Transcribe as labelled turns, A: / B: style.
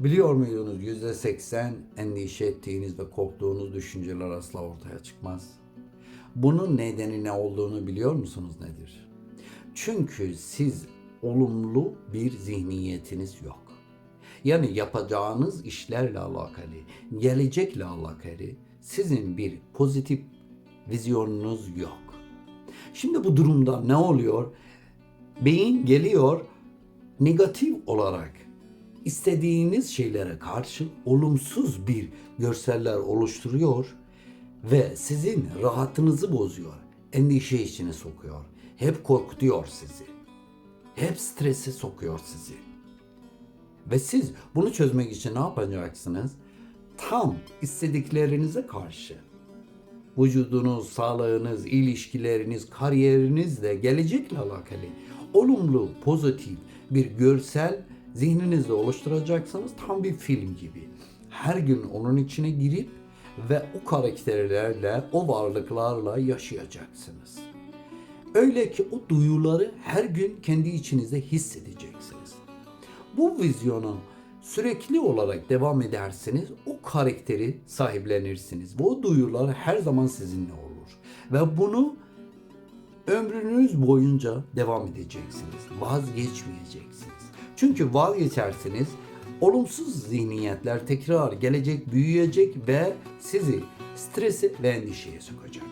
A: Biliyor muydunuz yüzde seksen endişe ettiğiniz ve korktuğunuz düşünceler asla ortaya çıkmaz. Bunun nedeni ne olduğunu biliyor musunuz nedir? Çünkü siz olumlu bir zihniyetiniz yok. Yani yapacağınız işlerle alakalı, gelecekle alakalı sizin bir pozitif vizyonunuz yok. Şimdi bu durumda ne oluyor? Beyin geliyor negatif olarak istediğiniz şeylere karşı olumsuz bir görseller oluşturuyor ve sizin rahatınızı bozuyor. Endişe içine sokuyor. Hep korkutuyor sizi. Hep strese sokuyor sizi. Ve siz bunu çözmek için ne yapacaksınız? Tam istediklerinize karşı vücudunuz, sağlığınız, ilişkileriniz, kariyerinizle, gelecekle alakalı olumlu, pozitif bir görsel zihninizde oluşturacaksınız. Tam bir film gibi. Her gün onun içine girip ve o karakterlerle, o varlıklarla yaşayacaksınız. Öyle ki o duyuları her gün kendi içinizde hissedeceksiniz. Bu vizyonu sürekli olarak devam ederseniz o karakteri sahiplenirsiniz. Bu duyular her zaman sizinle olur. Ve bunu ömrünüz boyunca devam edeceksiniz. Vazgeçmeyeceksiniz. Çünkü vazgeçerseniz olumsuz zihniyetler tekrar gelecek, büyüyecek ve sizi strese ve endişeye sokacak.